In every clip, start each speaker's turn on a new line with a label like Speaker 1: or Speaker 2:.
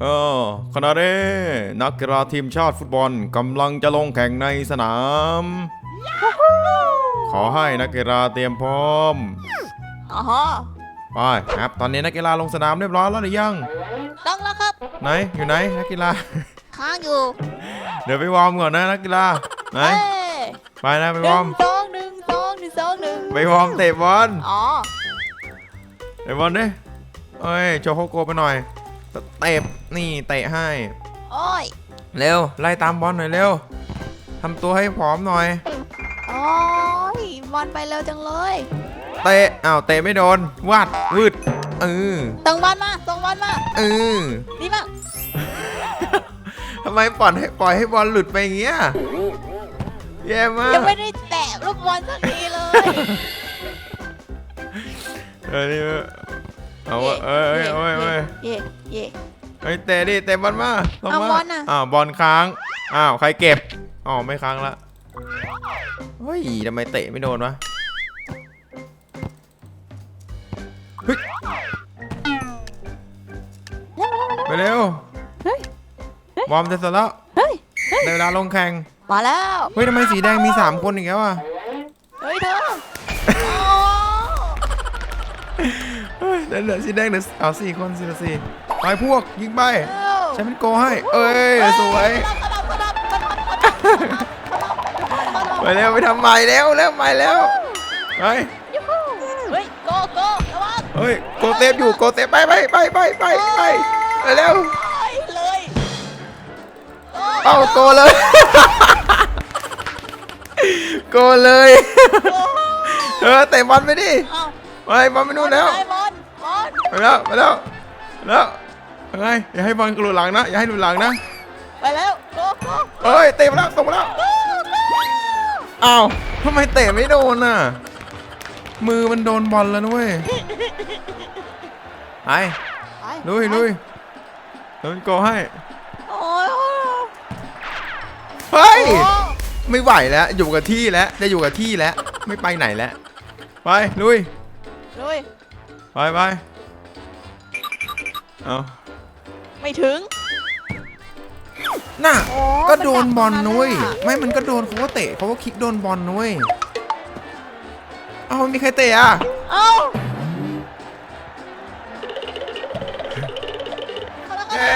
Speaker 1: เออขณะนี้นักกีฬาทีมชาติฟุตบอลกำลังจะลงแข่งในสนาม ขอให้นักกีฬาเตรียมพร้อม
Speaker 2: อ๋อ
Speaker 1: ไปครับ ตอนนี้นักกีฬาลงสนามเรียบร้อยแล้วหรือยัง
Speaker 2: ต้องแล้วครับ
Speaker 1: ไหนอยู่ไหนนักกีฬา
Speaker 2: ค้างอยู่
Speaker 1: เดี๋ยวไปวอร์มก่อนนะนักกีฬา ไหน
Speaker 2: เอ้ย
Speaker 1: ไปนะไป
Speaker 2: ห
Speaker 1: วอ
Speaker 2: นึ่
Speaker 1: ร์
Speaker 2: ง
Speaker 1: ม
Speaker 2: สองหนึ่งสองหนึ่งสองหนึ่ง
Speaker 1: ไปวอร์มเตะบอล
Speaker 2: อ๋อ
Speaker 1: เตะบอลดิเอ้ยโชว์โคโกไปหน่อย เตะนี่เตะให้
Speaker 2: โอ้ย
Speaker 1: เร็ว ไล่ตามบอลหน่อยเร็วทำตัวให้พร้อมหน่อย
Speaker 2: โอ้ยบอลไปเร็วจังเลย
Speaker 1: เตะอ้าวเตะไม่โดน วาดวืดเออ
Speaker 2: ส่งบอลมาส่งบอลมา
Speaker 1: เออ
Speaker 2: ดีมาก
Speaker 1: ทำไมปล่อยให้ปล่อยให้บอลหลุดไปอย่างเงี้ยแย่มาก
Speaker 2: ยังไม่ได้แตะลูกบอลสักทีเลย
Speaker 1: เออนี่ เอาวะเอ้ยเอ้ยเอ้ยเอ้ย
Speaker 2: เย่เย่
Speaker 1: เฮ้ยเตะดิเตะบอลมาลง
Speaker 2: เอา
Speaker 1: มา
Speaker 2: บอลน่ะ
Speaker 1: อ้าวบอลค้างอ้าวใครเก็บอ๋อไม่ค้างละเฮ้ยทำไมเตะไม่โดนวะเฮ้ยไปเร็ว
Speaker 2: เฮ้ย
Speaker 1: บอมจะเสร็จแล้ว
Speaker 2: เฮ้ย
Speaker 1: ได้เวลาลงแข่ง
Speaker 2: มาแล้ว
Speaker 1: เฮ้ยทำไมสีแดงมี 3 คนอีกแล้วอะ
Speaker 2: เฮ้ยเห
Speaker 1: ลือสีแดงเหลือเอาสี่คนสี่ต่อสี่ไปพวกยิงไป
Speaker 2: เร็ว
Speaker 1: ฉันเป็นโกให้ เอ้ยสวย
Speaker 2: กระดับกระดับกระดับกระดับกระดับกระดับกระดับ
Speaker 1: ไปเร็วไปทำใหม่แล้วเร็วใหม่แล้วไป
Speaker 2: ยูฮูเฮ้ยโกโก้ระวัง
Speaker 1: เฮ้ยโกเซฟอยู่โกเซฟไปไปไปไปไปไปไปเร็ว
Speaker 2: ไปเลยโเอา
Speaker 1: โกเลยโกเลยเออเตะบอลไปดิ
Speaker 2: เอา
Speaker 1: ไปบอลไปนู่นแล้ว ไปแล้วไปแล้วไปแล้วยังไงอย่าให้บอลหลุดหลังนะอย่าให้หลุดหลังนะ
Speaker 2: ไปแล้วโกโก้
Speaker 1: เอ้ยเตะมาแล้วตกมาแล้ว
Speaker 2: โกโก้
Speaker 1: อ้าวทำไมเตะไม่โดนน่ะมือมันโดนบอลแล้วนุ้ยไป
Speaker 2: ไป
Speaker 1: ลุยลุยโดนโกให้
Speaker 2: โอ้ย
Speaker 1: เฮ้ย
Speaker 2: โอ้
Speaker 1: ไม่ไหวแล้วอยู่กับที่แล้วจะอยู่กับที่แล้วไม่ไปไหนแล้วไปลุย
Speaker 2: ลุย
Speaker 1: ไปไป เอา
Speaker 2: ไม่ถึง
Speaker 1: น่ะ
Speaker 2: โอ้
Speaker 1: ก็โดนบอล
Speaker 2: มันดัก
Speaker 1: นุ้ย
Speaker 2: มันอะ
Speaker 1: ไม่มันก็โดนเขาก็เตะเขาก็คลิกโดนบอลนุ้ยเอาไม่มีใครเตะอะ
Speaker 2: เอ้าเอาละ
Speaker 1: เอ้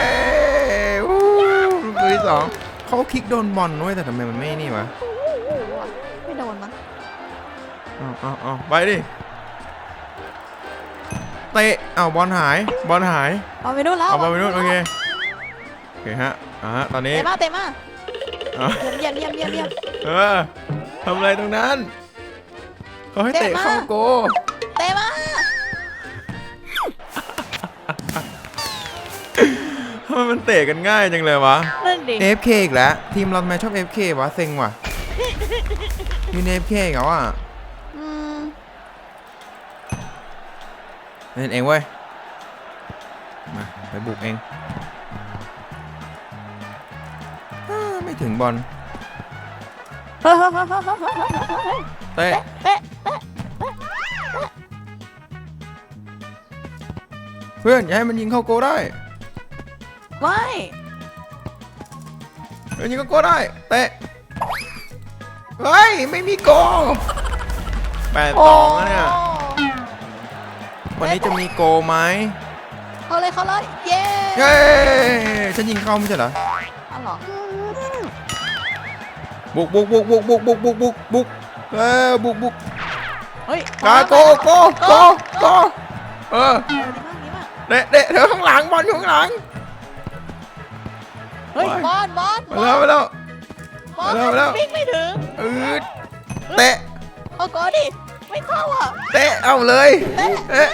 Speaker 1: ยวู้ลูกมือที่สองเขาก็คลิกโดนบอลนุ้ยแต่ทำไมมันไม่นี่วะ
Speaker 2: ไม่โดนมั้ง
Speaker 1: เอาเอาเอาไปดิ เตะเอาบอลหายบอลหาย
Speaker 2: เอาไปนู่นแล้ว
Speaker 1: เอาบอลไปนู่นโอเคโอเคฮะอ่าฮะตอนนี้
Speaker 2: เตะมาเตะมา
Speaker 1: อะ
Speaker 2: เยี่ยมเยี่ยมเยี่ยมเยี่ยม
Speaker 1: เออทำอะไรตรงนั้นเขาให้เตะ
Speaker 2: เตะมา
Speaker 1: เข้าโก
Speaker 2: เตะมา
Speaker 1: ทำไมมันเตะกันง่ายจังเลยวะ
Speaker 2: นั่นดิ
Speaker 1: AFK อีกแล้วทีมเราทำไมชอบ AFK วะเซ็งว่ะมี AFK อีกแล้วอะ
Speaker 2: อืม
Speaker 1: เล่นเองเว้ย มา ไปบุกเองอ้าไม่ถึงบอล
Speaker 2: เฮ้ยเฮ้ยเฮ้ยเฮ้ยเฮ้ยเฮ้ย
Speaker 1: เตะ
Speaker 2: เตะเตะ
Speaker 1: เพื่อน อย่าให้มันยิงเข้าโกได้
Speaker 2: ไม่
Speaker 1: เพื่อนยิงเข้าโกได้ เตะ เฮ้ย ไม่มีโกแปดสองแล้วเนี่ย วันนี้จะมีโกไหม
Speaker 2: เขาเลยเขาเลยเย้
Speaker 1: เย้ฉันยิงเข้าไม่ใช่เหรอ
Speaker 2: เอาเหรอ
Speaker 1: บุกบุกบุกบุกบุกบุกบุกบุกบุกเออบุกบุก
Speaker 2: เฮ้ย
Speaker 1: กาโกโกโกโกเออ
Speaker 2: เออดีมากดีมาก
Speaker 1: เดะเดะเธอข้างหลังบอลอยู่ข้างหลัง
Speaker 2: เฮ้ย
Speaker 1: ไป
Speaker 2: บอลบอล
Speaker 1: ไปแล้วไปแล้ว
Speaker 2: บอล
Speaker 1: ไปแล้วไปแล้ว
Speaker 2: วิ่งไม่ถึง
Speaker 1: อืดเตะ
Speaker 2: เอาก่อนดิ ไม่เข้าอะ
Speaker 1: เตะเอาเลยเอ๊ะ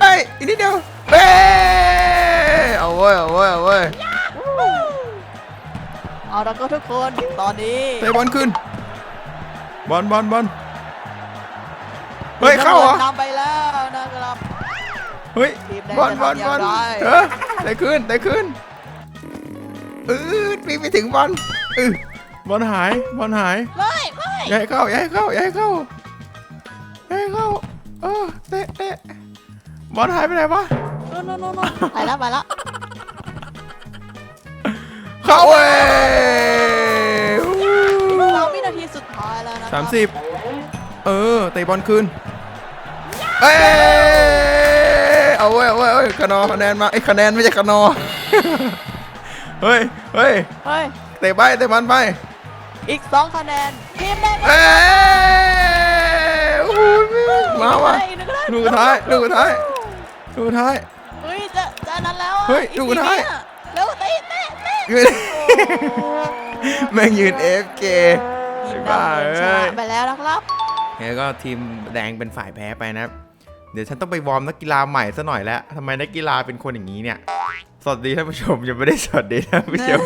Speaker 1: เอ้ยอีกนิดเดียวเป้เอาเว้ยเอาเว้ยเอาเว้ย
Speaker 2: เอาแล้วก็ทุกคนตอนนี้
Speaker 1: เตะบอลขึ้นบอลบอลบอลเฮ้ยเข้าเหรอ
Speaker 2: ทำไปแล้วนะครับ
Speaker 1: เฮ้ย
Speaker 2: ทีมแดง
Speaker 1: บอลบอล
Speaker 2: จะ
Speaker 1: บอล
Speaker 2: ทำอย่างไร
Speaker 1: เออได้ขึ้นได้ขึ้นอืดวิ่งไปถึงบอลอือบอลหายบอลหาย
Speaker 2: ไม่ไม่
Speaker 1: อย่าให้เข้าอย่าให้เข้าอย่าให้เข้า เตะเข้าเออเตะเตะบอลหายไปไหนวะ
Speaker 2: โน่นโนนโนหายแล้วไปแล้ว
Speaker 1: เข้าเว้ยเรา
Speaker 2: วินาที
Speaker 1: สุดท้ายแล้วนะสามสิบเออเตะบอลคืนเอ้ยเอาเว้ยเว้ยเว้ยคะนอคะแนนมาไอ้ยคะแนนไม่ใช่คะนอ เฮ้ยเฮ้ย
Speaker 2: เฮ้ย
Speaker 1: ตะไปเตะพันไป
Speaker 2: อีกสองคะแนนทีมได้ไหม
Speaker 1: เโอ้โหมาว่ะ
Speaker 2: อีกหนึ่งคะแนน
Speaker 1: ลูกสุดท้ายลูกสุดท้ายลูกสุดท้าย
Speaker 2: เฮ้ยจะจะนั้นแล้วอะ
Speaker 1: เฮ้ย
Speaker 2: อี
Speaker 1: ลูกสุดท้าย
Speaker 2: ทีอะเร็วเตะเตะเตะ
Speaker 1: ยืนแม่งยืน FK
Speaker 2: ทีม
Speaker 1: บ้า
Speaker 2: ดำ
Speaker 1: เอ้
Speaker 2: ชนะ
Speaker 1: ย
Speaker 2: ไปแล้วนะครับ
Speaker 1: แล้วก็ทีมแดงเป็นฝ่ายแพ้ไปนะครับเดี๋ยวฉันต้องไปวอร์มนักกีฬาใหม่ซะหน่อยแล้วทำไมนักกีฬาเป็นคนอย่างนี้เนี่ย สวัสดีท่านผู้ชมยังไม่ได้สวัสดีท่านผู้ชม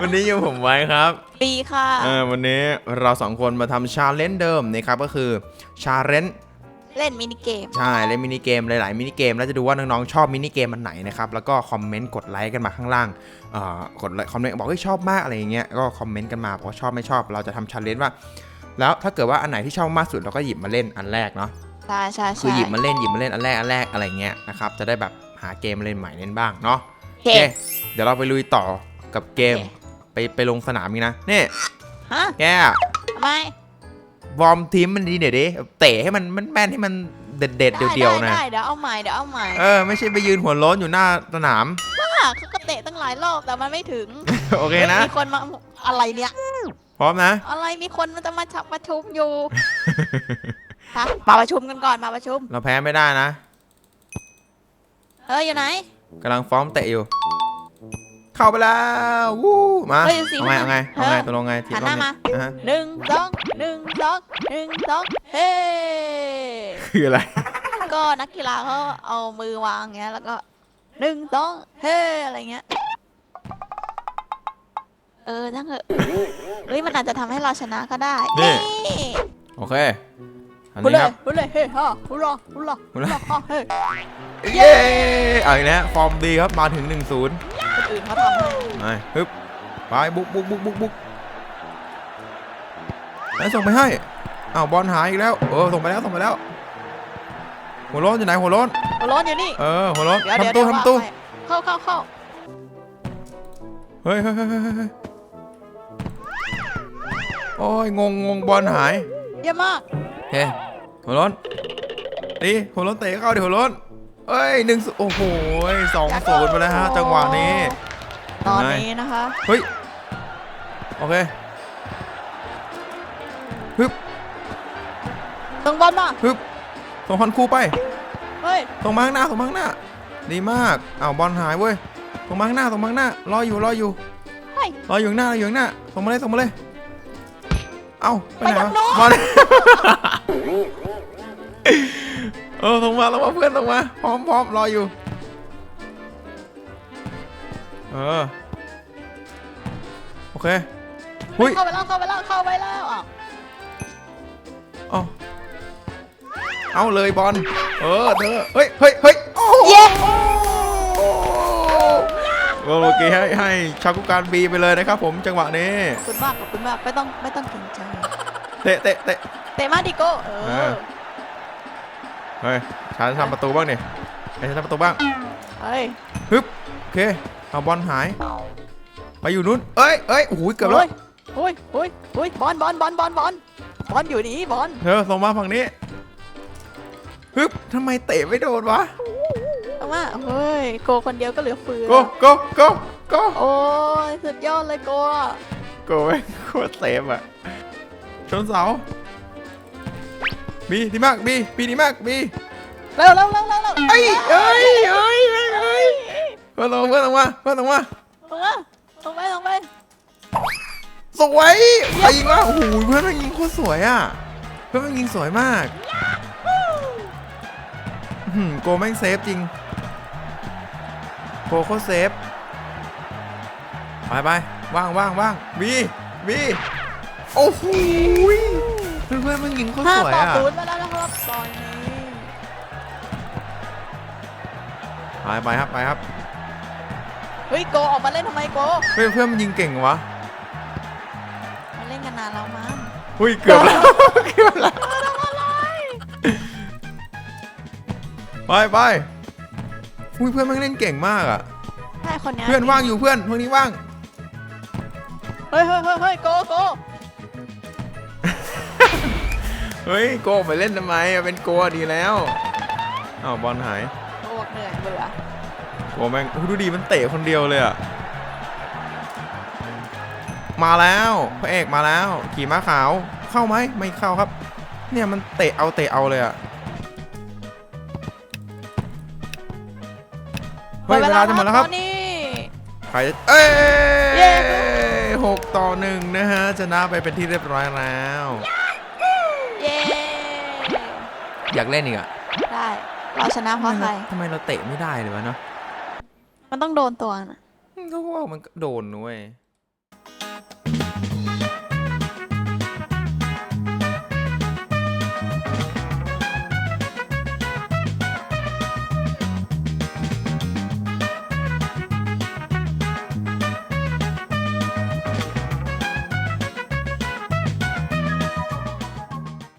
Speaker 1: วันนี้อยู่ผมไว้ครับ
Speaker 2: ปีค่ะ
Speaker 1: เออวันนี้เราสองคนมาทำชาเลนจ์เดิมนะครับก็คือชาเลนจ์
Speaker 2: เล่นมินิเกม
Speaker 1: ใช่เล่นมินิเกมหลายๆมินิเกมแล้วจะดูว่าน้องๆชอบมินิเกมอันไหนนะครับแล้วก็คอมเมนต์กดไลค์กันมาข้างล่างเอ่อกดไลค์คอมเมนต์บอกเฮ้ยชอบมากอะไรอย่างเงี้ยก็คอมเมนต์กันมาบอกว่าชอบไม่ชอบเราจะทำชาเลนจ์ว่า แล้วถ้าเกิดว่าอันไหนที่ชอบมากสุดเราก็หยิบมาเล่นอันแรกเนาะ
Speaker 2: ใช่ใช่
Speaker 1: คือ
Speaker 2: ใช่
Speaker 1: หยิบมาเล่นหยิบมาเล่นอันแรกอันแรกอะไรเงี้ยนะครับจะได้แบบหาเกมมาเล่นใหม่เล่นบ้างเนาะ
Speaker 2: โอ
Speaker 1: โอ
Speaker 2: เค
Speaker 1: เคเดี๋ยวเราไปลุยต่อกับเกม
Speaker 2: โอเค
Speaker 1: ไปไปลงสนามนี้นะนี่
Speaker 2: ฮะ
Speaker 1: แก
Speaker 2: ทำไม
Speaker 1: วอร์มทีมมันดีเดี๋ยวดิเตะให้มันมันแม่นให้มันเด็ดเด็ดๆ
Speaker 2: ได้
Speaker 1: เดียวๆนะ
Speaker 2: ได้เดี๋ยวเอาใหม่เดี๋ยวเอาใหม่
Speaker 1: เออไม่ใช่ไปยืนหัวโล้นอยู่หน้าสนาม
Speaker 2: ว่าเขาก็เตะตั้งหลายรอบแต่มันไม่ถึง
Speaker 1: โอเคนะ
Speaker 2: มีคนมาอะไรเนี่ย
Speaker 1: พร้อมนะ
Speaker 2: อะไรมีคนมันจะมาชักประชุมอยู่ฮะมาประชุมกันก่อนมาประชุม
Speaker 1: เราแพ้ไม่ได้นะ
Speaker 2: เฮ้ยอยู่ไหน
Speaker 1: กำลังฟ้อมเตะอยู่ เข้าไปแล้ววู้มา
Speaker 2: เฮ้ยสิ
Speaker 1: เอาไงเอาไงเอาไง
Speaker 2: เออ
Speaker 1: ตกลงไงที
Speaker 2: หันหน้ามา
Speaker 1: อะฮะ
Speaker 2: หนึ่งสองหนึ่งสองหนึ่งสองเฮ้
Speaker 1: คืออะไร
Speaker 2: ก็นักกีฬาเขาเอามือวางอย่างเงี้ยแล้วก็หนึ่งสองเฮ้อะไรเงี้ย เออทั้งเถอะเฮ้ยมันอาจจะทำให้เราชนะก็ได้
Speaker 1: นี่
Speaker 2: นี่
Speaker 1: โอเคอัน
Speaker 2: พูด
Speaker 1: นี้
Speaker 2: เล
Speaker 1: ค
Speaker 2: ย
Speaker 1: รับ
Speaker 2: พูดเลยเฮ้ฮ่าพูดรอพูดรอ
Speaker 1: พูดเลย
Speaker 2: ฮ่าเฮ้
Speaker 1: เย้เอาอีกแล้วฟอร์มดีครับมาถึง 1-0
Speaker 2: คน อื่นเขาทำให้
Speaker 1: ไปฮึบไปบุกบุกบุกบุกบุกแล้วส่งไปให้อ้าวบอลหายอีกแล้ว เออส่งไปแล้วส่งไปแล้ว หัวโล้นอยู่ไหนหัวโล้น
Speaker 2: หัวร้อนอยู่นี่
Speaker 1: เออหัวโล้น
Speaker 2: เดี๋ยวเดี๋ยว
Speaker 1: ทำตู้
Speaker 2: เดี๋ยว
Speaker 1: ทำตู้
Speaker 2: วางไว้เข้าเข้าเข้า
Speaker 1: เฮ้ยเฮ้ยเฮ้ยเฮ้ยเฮ้ยโอ้ยงงงงบอลหาย
Speaker 2: เยี่ยมมาก
Speaker 1: โอเคหัวโล้นดีหัวโล้นเตะเข้าดิหัวโล้น เอ้ยหนึ่งโอ้โหสองศูนย์ไปแล้วฮะจังหวะนี้
Speaker 2: ตอนนี้นะคะ
Speaker 1: เฮ้ย โอเคฮึบ
Speaker 2: ตรงบอลมา
Speaker 1: ฮึบส่งพันครูไป
Speaker 2: เฮ้ย
Speaker 1: ส่งมาข้างหน้าส่งมาข้างหน้า ดีมากอ้าวบอลหายเว้ยส่งมาข้างหน้าส่งมาข้างหน้ารออยู่รออยู่
Speaker 2: เฮ้ย
Speaker 1: รออยู่ข้างหน้ารออยู่ข้างหน้าส่งมาเลยส่งมาเลยเอ้าไปไหน
Speaker 2: ไปทาง
Speaker 1: วะ
Speaker 2: โน้น
Speaker 1: บอลเออส่งมาส่งมาเพื่อนส่งมาพร้อมพร้อมรออยู่ เออ โอเคหุ้ย
Speaker 2: เข้าไปแล้วเข้าไปแล้วเข้าไปแล้วอะ
Speaker 1: เอาเอาเลยบอล เออเธอเฮ้ยเฮ้ยเฮ้ยโอ้โห
Speaker 2: เย้
Speaker 1: โอเคให้ให้ชากุการบีไปเลยนะครับผมจังหวะนี้
Speaker 2: ขอบคุณมากขอบคุณมากไม่ต้องไม่ต้องเกรงใจ
Speaker 1: เตะเตะเตะ
Speaker 2: เตะมาดิโก้เอ
Speaker 1: เอ
Speaker 2: อ
Speaker 1: อ เฮ้ยฉันทำประตูบ้างนี่ให้ฉันทำประตูบ้าง
Speaker 2: เฮ้ย
Speaker 1: ฮึบโอเคเอาบอลหาย ไปอยู่นู้นเอ้ยเอ้ยโอ้โหเกือบแล้ว
Speaker 2: โอ้ยโอ้ยโอ้ยบอลบอลบอลบอลบอลบอลอยู่นี่บอล
Speaker 1: เธอส่งมาฝั่งนี้ฮึบทำไมเตะไม่โดนวะ
Speaker 2: เอามาเฮ้ยโกคนเดียวก็เหลือเฟือ
Speaker 1: โกโกโกโก
Speaker 2: โอ้ยสุดยอดเลยโกอะ
Speaker 1: โกแม่งโคตรเซฟอะชนเสา บีดีมากบีบีดีมากบี
Speaker 2: เร็วเร็วเร็วเร็วเร็ว
Speaker 1: เอ้ยเอ้ยเอ้ยเอ้ยเอ้ยเพื่อนลงเพื่อนลงมาเพื่อนลงมา
Speaker 2: ลงมาลงไปลงไป
Speaker 1: สวยใครยิงวะโอ้โหเพื่อนมันยิงโคตรสวยอะเพื่อนมันยิงสวยมากอื้อหือโกแม่งเซฟจริงโกโคตรเซฟไปไปว่างว่างว่างบีบีโอ้โห เพื่อนเพื่อนมันยิงโคตร
Speaker 2: ห้า
Speaker 1: สวย
Speaker 2: ต่อ
Speaker 1: อะ
Speaker 2: ศูนย์มาแล้วนะครับตอนนี้
Speaker 1: ไปไปครับไปครับ
Speaker 2: เฮ้ยโกออกมาเล่นทำไมโก
Speaker 1: เพื่อนเพื่อนมันยิงเก่งวะ
Speaker 2: มาเล่นกันนานแล้วมั้ง
Speaker 1: อุ้ยเกือบแล้วเกือบแล้วไปไปอุ้ยเพื่อนมันเล่นเก่งมากอะ
Speaker 2: ใช่คนเนี้ย
Speaker 1: เพื่อนว่างอยู่เพื่อนพวกนี้ว่าง
Speaker 2: เฮ้ยเฮ้ยเฮ้ยเฮ้ยโกโก
Speaker 1: เฮ้ยโกไปเล่นทำไมอะเป็นโกอะดีแล้วอ้าวบอลหาย
Speaker 2: โอ้เหนื่อยเบื่อ
Speaker 1: โกแม่งโอ้โหดูดีมันเตะคนเดียวเลยอะมาแล้วพระเอกมาแล้ว ขี่ม้าขาวเข้าไหมไม่เข้าครับ เนี่ยมันเตะเอาเตะเอาเลยอะเฮ้ยเวลาจะหมดแล้วครับ
Speaker 2: ตอนนี้
Speaker 1: ใครจะเอ้
Speaker 2: เย้
Speaker 1: ยหกต่อหนึ่งนะฮะชนะไปเป็นที่เรียบร้อยแล้ว
Speaker 2: เย้
Speaker 1: อยากเล่นอีกอะ
Speaker 2: ได้เราชนะเพราะใคร
Speaker 1: ทำไมเราเตะไม่ได้เลยวะเนาะ
Speaker 2: มันต้องโดนตัวนะ
Speaker 1: ก็ว่ามันโดนนุ้ย